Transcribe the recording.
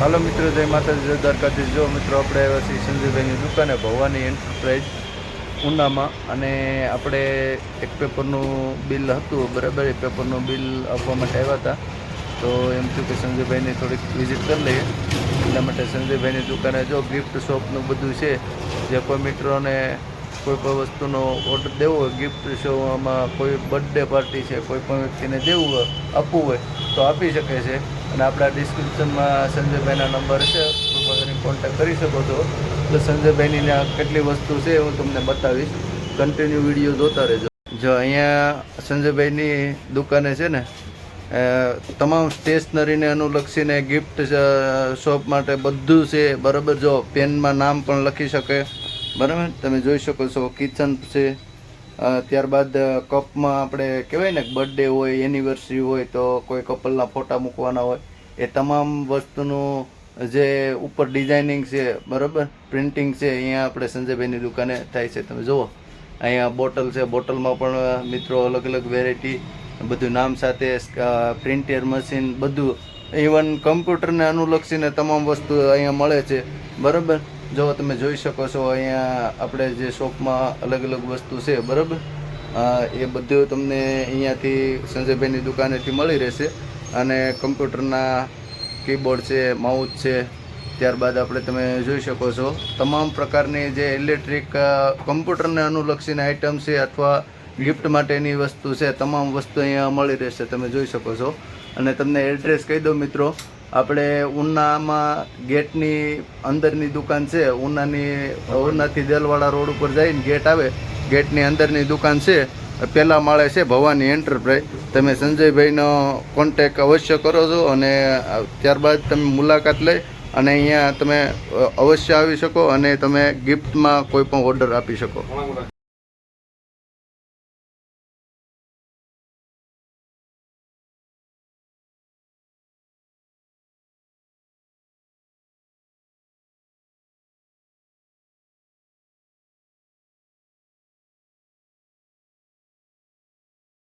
હાલો મિત્રો, જય માતાજી દ્વારકાધીશ. જો મિત્રો, આપણે આવ્યા છીએ સંજયભાઈની દુકાને, ભવાની એન્ટરપ્રાઇઝ ઉનામાં. અને આપણે એક પેપરનું બિલ હતું, બરાબર, એ પેપરનું બિલ આપવા માટે આવ્યા હતા. તો એમ થયું કે સંજયભાઈની થોડીક વિઝિટ કરી લઈએ. એટલા માટે સંજયભાઈની દુકાને જો ગિફ્ટ શોપનું બધું છે, જે કોઈ મિત્રોને કોઈ પણ વસ્તુનો ઓર્ડર દેવો હોય ગિફ્ટ શોમાં કોઈ બર્થડે પાર્ટી છે, કોઈ પણ વ્યક્તિને દેવું હોય, આપવું હોય, તો આપી શકે છે. અને આપણા ડિસ્ક્રિપ્શનમાં સંજયભાઈના નંબર છે કરીને કોન્ટેક્ટ કરી શકો છો. તો સંજયભાઈની કેટલી વસ્તુ છે, હું તમને બતાવીશ. કન્ટિન્યુ વીડિયો જોતા રહેજો. જો અહીંયા સંજયભાઈની દુકાને છે ને તમામ સ્ટેશનરીને અનુલક્ષીને ગિફ્ટ શોપ માટે બધું છે, બરાબર? જો પેનમાં નામ પણ લખી શકે. બરાબર? તમે જોઈ શકો છો કિચન છે. ત્યારબાદ કપમાં આપણે કહેવાય ને બર્થડે હોય એનિવર્સરી હોય, તો કોઈ કપલના ફોટા મૂકવાના હોય. એ તમામ વસ્તુનું જે ઉપર ડિઝાઇનિંગ છે, બરાબર? પ્રિન્ટિંગ છે, અહીંયા આપણે સંજયભાઈની દુકાને થાય છે. તમે જુઓ, અહીંયા બોટલ છે. બોટલમાં પણ મિત્રો અલગ અલગ વેરાયટી બધું નામ સાથે પ્રિન્ટર મશીન બધું. ઇવન કમ્પ્યુટરને અનુલક્ષીને તમામ વસ્તુ અહીંયા મળે છે. બરાબર? જો તમે જોઈ શકો છો, અહીંયા આપણે જે શોપમાં અલગ અલગ વસ્તુ છે, બરાબર? એ બધું તમને અહીંયાથી સંજયભાઈની દુકાનેથી મળી રહેશે. અને કમ્પ્યુટરના કીબોર્ડ છે, માઉસ છે, ત્યારબાદ આપણે તમે જોઈ શકો છો, તમામ પ્રકારની જે ઇલેક્ટ્રિક કમ્પ્યુટરને અનુલક્ષીને આઇટમ છે અથવા ગિફ્ટ માટેની વસ્તુ છે, તમામ વસ્તુ અહીંયા મળી રહેશે, તમે જોઈ શકો છો. અને તમને એડ્રેસ કહી દઉં મિત્રો આપણે ઉનામાં ગેટની અંદરની દુકાન છે, ઉનાની, ઉનાથી દેલવાડા રોડ ઉપર જઈને ગેટ આવે, ગેટની અંદરની દુકાન છે. પહેલાં માળે છે ભવાની એન્ટરપ્રાઇઝ તમે સંજયભાઈનો કોન્ટેક અવશ્ય કરો છો અને ત્યારબાદ તમે મુલાકાત લઈ અને અહીંયા તમે અવશ્ય આવી શકો અને તમે ગિફ્ટમાં કોઈ પણ ઓર્ડર આપી શકો.